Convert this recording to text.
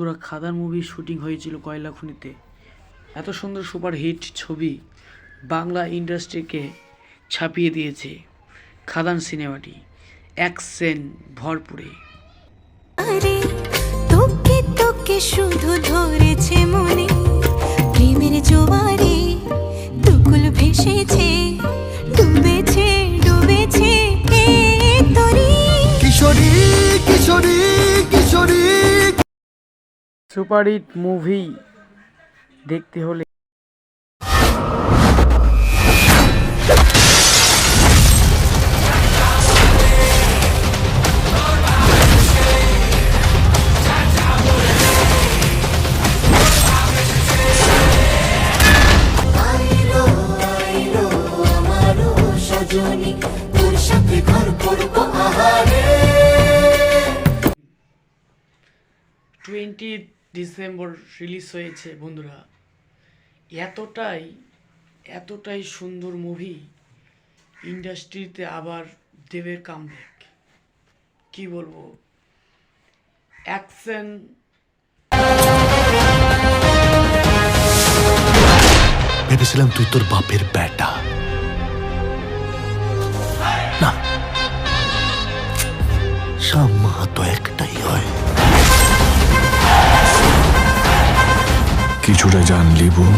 বন্ধুরা খাদান মুভির শুটিং হয়েছিল কয়লা খনিতে। এত সুন্দর সুপার হিট ছবি বাংলা ইন্ডাস্ট্রিকে ছাপিয়ে দিয়েছে খাদান সিনেমাটি অ্যাকশন ভরপুরে। আরে তোকে তোকে শুধু ধরেছে মনে প্রেমের জোয়ারে দুকুল ভেসেছে ডুবেছে ডুবেছে কিশোরী কিশোরী কিশোরী। সুপার হিট মুভি দেখতে হলে টোয়েন্টি ডিসেম্বর রিলিজ হয়েছে, বন্ধুরা। এতটাই এতটাই সুন্দর মুভি ইন্ডাস্ট্রিতে আবার দেবের কামব্যাক কি বলব? অ্যাকশন ভেবেছিলাম তুই তোর বাপের ব্যাটা না। সাম্মা তো একটাই হয়। কিছুটা বউ